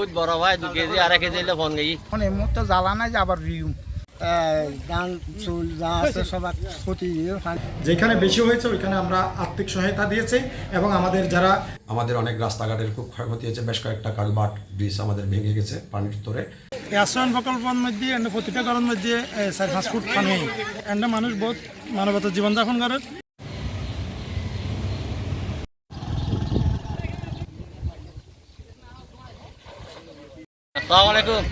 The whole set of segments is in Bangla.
রুদ বড় ভাই দু কেজি আড়াই কেজি এলে ফোন গেই এখন এই মুহূর্তে জ্বালা নাই যে আবার রিউম। গান চুল যা আছে সবার ক্ষতি যেখানে বেশি হয়েছে ওইখানে আমরা আর্থিক সহায়তা দিয়েছি এবং আমাদের যারা আমাদের অনেক রাস্তাঘাটের খুব ক্ষয়ক্ষতি হয়েছে বেশ কয়েকটা কালবাট ব্রিজ আমাদের ভেঙে গেছে পানির তোরে। এই আশ্রয়ণ প্রকল্পের মধ্যে এন্ড প্রতিটা ঘরের মধ্যে চার পাঁচ ফুট পানি। এন্ড মানুষ বহুত মানবত জীবনযাপন করে। আলাইকুম।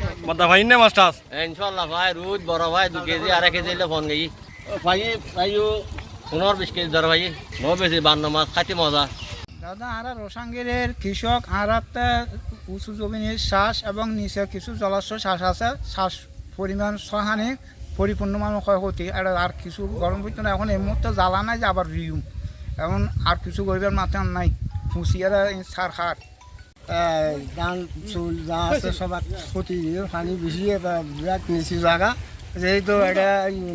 ভাই নে মাস্টার ইনশাল্লাহ ভাই রুদ বড় ভাই দু কেজি আড়াই কেজি এলে ফোন গেই। ভাই ভাইও পনেরো বিশ কেজি ধর ভাই। বহু বেশি বান্ন মাছ খাইতে মজা। দাদা আরা রোসাঙ্গিরের কৃষক আরাতে উঁচু জমিনের শ্বাস এবং নিচে কিছু জলাশয় শ্বাস আছে। শ্বাস পরিমাণ সহানে পরিপূর্ণ মানুষ ক্ষয়ক্ষতি। এটা আর কিছু গরম পড়তো না। এখন এই মুহূর্তে জ্বালা নাই যে আবার রিউম এখন আর কিছু গরিবের মাথায় আর নাই ফুসিয়ারা সার খার। গান চুল যা আছে সবার ক্ষতি পানি বেশি বিরাট নিচু জায়গা। যেহেতু এটা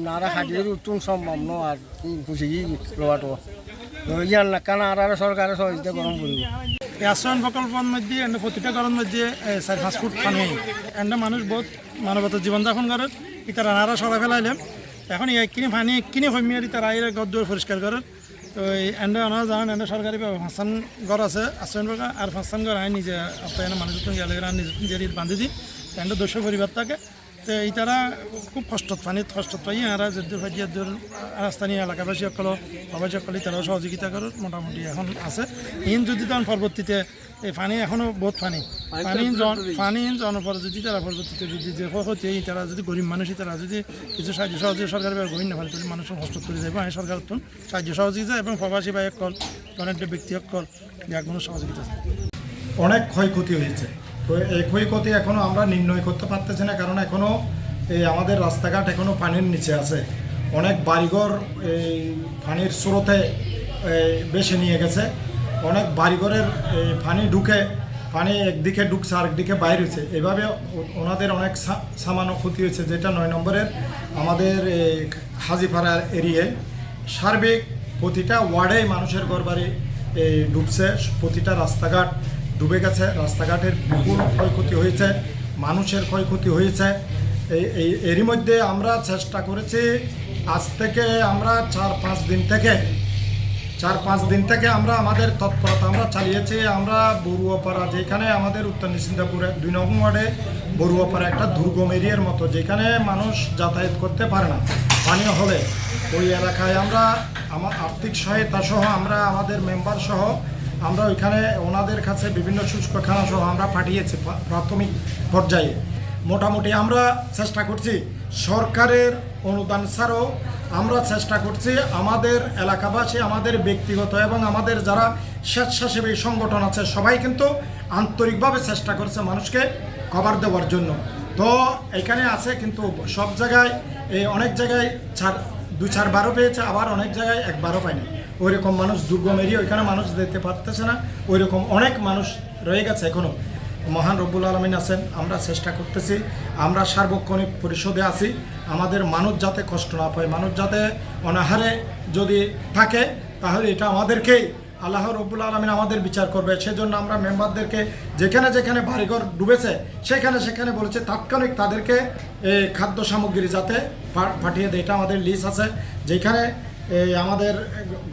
নারা খাটিয়ে উত্তম সম্ভব ন, আর খুশি লোৱাটো ইয়ার না, কেন আর সরকারের সহযোগিতা গরম করব। আশ্রয়ণ প্রকল্পের মধ্যে, এন্ড প্রতিটা ঘরের মধ্যে চার, পাঁচ ফুট পানি। এন্ড মানুষ বহুত মানবত জীবনযাপন করে, ইতারা নারা সরাই ফেলাইলাম এখন কিনে পানি কিনে কমিয়ে তারা আইলে গদ দুয়ার পরিষ্কার করে তো এন্ড ওনারা জানেন এন্ড সরকারি ফাঁসান ঘর আছে প্রকার আর ফাঁসান ঘর আই নিজে আপনার মানুষ গেলে নিজে বান্ধি দিই এন্ডে দুশো পরিবার থাকে। তো এই খুব কষ্টত পানিত কষ্টত পাই এরা যদি ভাজিয়া দূর রাস্তানি এলাকাবাসী সকল বাবাসী সকলে তারাও সহযোগিতা করে মোটামুটি এখন আছে। ইন যদি তখন পরবর্তীতে এই পানি এখনও বহুত পানি পানি পানি জনপর যদি তারা পরবর্তীতে যদি যে ক্ষতি হয় তারা যদি গরিব মানুষ তারা যদি কিছু সাহায্য সহযোগিতা সরকারের গরিব না পারে তাহলে মানুষের কষ্ট করে যাবে আমি সরকার তো সাহায্য সহযোগিতা এবং প্রবাসী বা এক কল অনেক ব্যক্তি এক কল কোনো সহযোগিতা অনেক ক্ষয়ক্ষতি হয়েছে। তো এই ক্ষয়ক্ষতি এখনও আমরা নির্ণয় করতে পারতেছি না কারণ এখনও এই আমাদের রাস্তাঘাট এখনও পানির নিচে আছে। অনেক বাড়িঘর এই পানির স্রোতে এই, বেশি নিয়ে গেছে। অনেক বাড়িঘরের পানি ঢুকে পানি একদিকে ঢুকছে আরেকদিকে বাইরে হয়েছে। এভাবে ওনাদের অনেক সামান্য ক্ষতি হয়েছে যেটা নয় নম্বরের আমাদের এই, হাজিপাড়া এরিয়ায়। সার্বিক প্রতিটা ওয়ার্ডে মানুষের ঘরবাড়ি এই ডুবছে প্রতিটা রাস্তাঘাট ডুবে গেছে রাস্তাঘাটের বিপুল ক্ষয়ক্ষতি হয়েছে মানুষের ক্ষয়ক্ষতি হয়েছে। এই এই এরই মধ্যে আমরা চেষ্টা করেছি আজ থেকে আমরা চার পাঁচ দিন থেকে চার পাঁচ দিন থেকে আমরা আমাদের তৎপরতা আমরা চালিয়েছি। আমরা বড়ুয়াপাড়া যেখানে আমাদের উত্তর নিশ্চিন্তাপুরে দুই নম্বর ওয়ার্ডে বড়ুয়াপাড়া একটা দুর্গম এরিয়ার মতো, যেখানে মানুষ যাতায়াত করতে পারে না। পানীয় হলে ওই এলাকায় আমরা আমার আর্থিক সহায়তা সহ আমরা আমাদের মেম্বার সহ আমরা ওইখানে ওনাদের কাছে বিভিন্ন শুষ্কখানা সহ আমরা পাঠিয়েছি প্রাথমিক পর্যায়ে। মোটামুটি আমরা চেষ্টা করছি সরকারের অনুদান ছাড়াও আমরা চেষ্টা করছি আমাদের এলাকাবাসী, আমাদের ব্যক্তিগত এবং আমাদের যারা স্বেচ্ছাসেবী সংগঠন আছে, সবাই কিন্তু আন্তরিকভাবে চেষ্টা করছে মানুষকে কভার দেওয়ার জন্য। তো এখানে আছে কিন্তু সব জায়গায় এই অনেক জায়গায় চার দু চারবারও পেয়েছে, আবার অনেক জায়গায় একবারও পায়নি। ওই রকম মানুষ দুর্গম এরিয়া ওইখানে মানুষ যেতে পারতেছে না ওই রকম অনেক মানুষ রয়ে গেছে এখনও মহান রব্বুল আলমিন আছেন, আমরা চেষ্টা করতেছি, আমরা সার্বক্ষণিক পরিষদে আছি, আমাদের মানুষ যাতে কষ্ট না পায় মানুষ যাতে অনাহারে যদি থাকে, তাহলে এটা আমাদেরকেই, আল্লাহ রব্বুল আলমিন আমাদের বিচার করবে। সেজন্য আমরা মেম্বারদেরকে যেখানে যেখানে বাড়িঘর ডুবেছে, সেখানে সেখানে বলেছে, তাৎক্ষণিক তাদেরকে খাদ্য সামগ্রী যাতে পাঠিয়ে দেয়। এটা আমাদের লিস্ট আছে, যেখানে আমাদের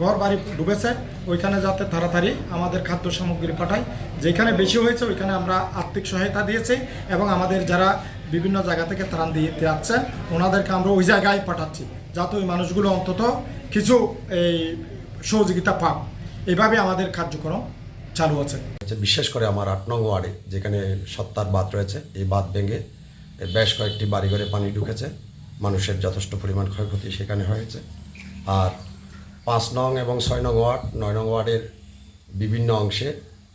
ঘর বাড়ি ডুবেছে ওইখানে যাতে তাড়াতাড়ি আমাদের খাদ্য সামগ্রী পাঠায়। যেখানে বেশি হয়েছে, ওইখানে আমরা আর্থিক সহায়তা দিয়েছি এবং আমাদের যারা বিভিন্ন জায়গা থেকে ত্রাণ দিয়ে যাচ্ছেন ওনাদেরকে আমরা ওই জায়গায় পাঠাচ্ছি। যাতে ওই মানুষগুলো অন্তত কিছু এই সহযোগিতা পাক। এভাবে আমাদের কার্যক্রম চালু আছে। বিশেষ করে আমার আট নং ওয়ার্ডে, যেখানে সত্তার বাঁধ রয়েছে, এই বাঁধ ভেঙে বেশ কয়েকটি বাড়িঘরে পানি ঢুকেছে। মানুষের যথেষ্ট পরিমাণ ক্ষয়ক্ষতি সেখানে হয়েছে। আর পাঁচ নং এবং ছয় নং ওয়ার্ড, নয় নং ওয়ার্ডের বিভিন্ন অংশে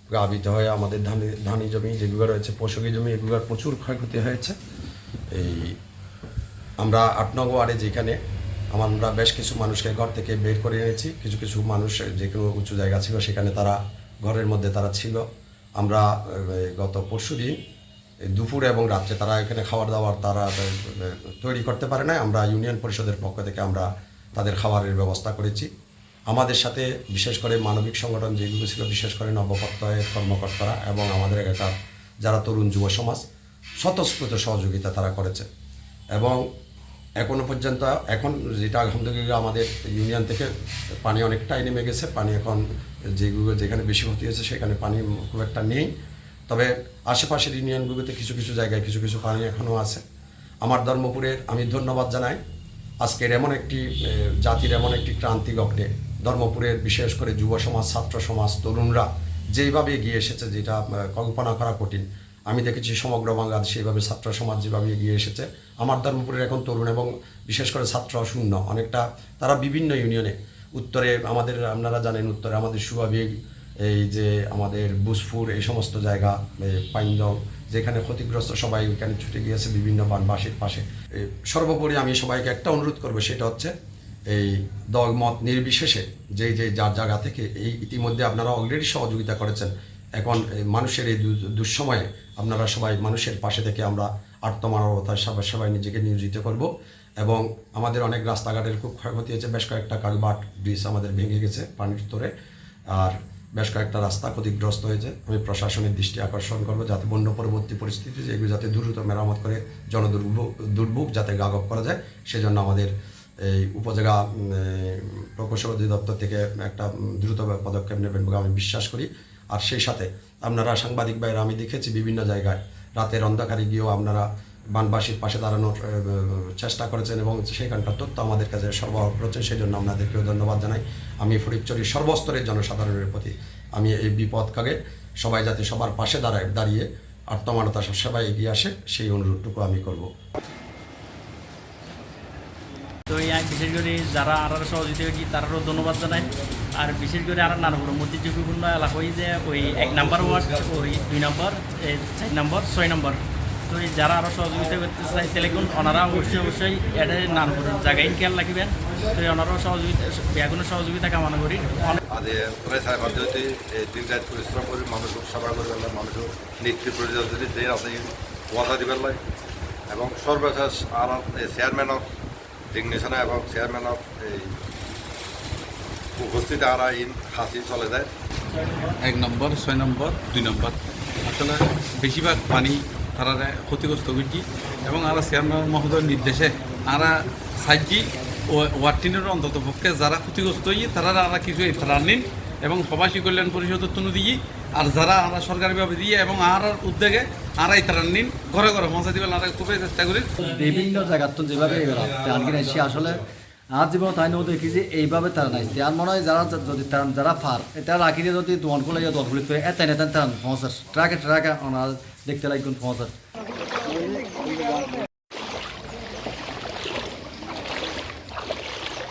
প্লাবিত হয়ে আমাদের ধানি ধানি জমি যেগুলো রয়েছে পশুকি জমি এগুলোর প্রচুর ক্ষয়ক্ষতি হয়েছে। এই আমরা আট নং ওয়ার্ডে যেখানে আমরা বেশ কিছু মানুষকে ঘর থেকে বের করে এনেছি। কিছু কিছু মানুষ যে কোনো উঁচু জায়গা ছিল সেখানে তারা ঘরের মধ্যে তারা ছিল। আমরা গত পরশু দিন দুপুর এবং রাত্রে তারা এখানে খাবার দাবার তারা তৈরি করতে পারে না আমরা ইউনিয়ন পরিষদের পক্ষ থেকে আমরা তাদের খাবারের ব্যবস্থা করেছি। আমাদের সাথে বিশেষ করে মানবিক সংগঠন যেগুলো ছিল, বিশেষ করে নবপত্তয়ের কর্মকর্তারা এবং আমাদের এলাকার যারা তরুণ যুব সমাজ, স্বতঃস্ফূর্ত সহযোগিতা তারা করেছে। এবং এখনও পর্যন্ত, এখন যেটা আলহামদুলিল্লাহ আমাদের ইউনিয়ন থেকে পানি অনেকটাই নেমে গেছে। পানি এখন যেগুলো, যেখানে বেশি ক্ষতি হয়েছে সেখানে পানি খুব একটা নেই। তবে আশেপাশের ইউনিয়নগুলোতে কিছু কিছু জায়গায় কিছু কিছু পানি এখনও আছে। আমার ধর্মপুরের আমি ধন্যবাদ জানাই। আজকের এমন একটি জাতির এমন একটি ক্রান্তি লগ্নে ধর্মপুরের বিশেষ করে যুব সমাজ, ছাত্র সমাজ, তরুণরা যেইভাবে এগিয়ে এসেছে, যেটা কল্পনা করা কঠিন। আমি দেখেছি সমগ্র বাংলাদেশ এইভাবে ছাত্র সমাজ যেভাবে এগিয়ে এসেছে। আমার ধর্মপুরের এখন তরুণ এবং বিশেষ করে ছাত্র শূন্য। অনেকটা তারা বিভিন্ন ইউনিয়নে, উত্তরে আমাদের, আপনারা জানেন উত্তরে আমাদের সুভাবিক এই যে আমাদের বুসফুর এই সমস্ত জায়গা পাইন্দং যেখানে ক্ষতিগ্রস্ত সবাই ওইখানে ছুটে গিয়েছে বিভিন্ন বানবাসীর পাশে। সর্বোপরি আমি সবাইকে একটা অনুরোধ করব, সেটা হচ্ছে এই দল মত নির্বিশেষে যেই যে যার জায়গা থেকে এই ইতিমধ্যে আপনারা অলরেডি সহযোগিতা করেছেন, এখন মানুষের এই দুঃসময়ে আপনারা সবাই মানুষের পাশে থেকে আমরা আত্মমানবতার সবাই সবাই নিজেকে নিয়োজিত করব এবং আমাদের অনেক রাস্তাঘাটের খুব ক্ষয়ক্ষতি হয়েছে, বেশ কয়েকটা কালবাট ব্রিজ আমাদের ভেঙে গেছে পানির তোরে। আর বেশ কয়েকটা রাস্তা ক্ষতিগ্রস্ত হয়েছে। আমি প্রশাসনের দৃষ্টি আকর্ষণ করব, যাতে বন্য পরবর্তী পরিস্থিতি এগুলো যাতে দ্রুত মেরামত করে জনদুর্ভোগ, দুর্ভোগ যাতে গাগব করা যায়, সেজন্য আমাদের এই উপজেলা প্রকৌশল অধিদপ্তর থেকে একটা দ্রুত পদক্ষেপ নেবেন বলে আমি বিশ্বাস করি। আর সেই সাথে আপনারা সাংবাদিক ভাইরা, আমি দেখেছি বিভিন্ন জায়গায় রাতের অন্ধকারে গিয়েও আপনারা বানবাসীর পাশে দাঁড়ানোর চেষ্টা করেছেন এবং সেখানকার তথ্য আমাদের কাছে সরবরাহ করেছেন সেই জন্য আপনাদেরকেও ধন্যবাদ জানাই। আমি ফরিদচুরির সর্বস্তরের জনসাধারণের প্রতি আমি এই বিপদ কাগে সবাই যাতে সবার পাশে দাঁড়ায়, দাঁড়িয়ে আত্মমানতা সবাই এগিয়ে আসে, সেই অনুরোধটুকু আমি করব। তো এই বিশেষ করে যারা আর সহযোগিতা করি তারারও ধন্যবাদ জানাই। আর বিশেষ করে আর নানাপুর এলাকা ওই যে ওই এক নাম্বার ওয়ার্ড, ওই দুই নম্বর চার নম্বর, ছয় নম্বর। তো যারা আরও সহযোগিতা করতে চাই তাহলে কোন ওনারা অবশ্যই অবশ্যই এটা নানাপুর জায়গায় খেয়াল রাখবেন তো ওনারাও সহযোগিতা ব্যাগুনো সহযোগিতা কামনা করি। আদে প্রায় সাড়ে পদ্ধতি দিন রাত পরিশ্রম করে মানুষ সেবা করে পেলাম মানুষ নিত্য প্রয়োজন যদি যে আছে ওয়াদা দিবার লাই। এবং সর্বশেষ আর চেয়ারম্যান অফ ডিগনেশনে এবং চেয়ারম্যান অফ এই উপস্থিত আর ইন হাসি চলে যায়। এক নম্বর ছয় নম্বর দুই নম্বর। আসলে বেশিরভাগ পানি তারা ক্ষতিগ্রস্ত করছি এবং আর চেয়ারম্যান মহোদয়ের নির্দেশে আরা সাইজি ওয়ার্টিনের অন্তত পক্ষে যারা ক্ষতিগ্রস্ত হয়ে তারা আরা কিছু তারা নিন এবং প্রবাসী কল্যাণ পরিষদের তুলে দিয়ে আর যারা আমরা সরকারিভাবে দিয়ে এবং আর উদ্যোগে আরাই তারা নিন ঘরে ঘরে পৌঁছা দিবেন, আর খুবই চেষ্টা করি। বিভিন্ন জায়গার তো যেভাবে আনকি নাইছি আসলে আর জীবন তাই নয়, দেখি যে এইভাবে তারা নাইছে আর মনে হয় যারা যদি যারা ফার, এটা রাখি যদি দোয়ান করলে দল খুলি এত এনে তারা ট্রাকে ট্রাকে ওনার দেখতে লাগবেন পৌঁছার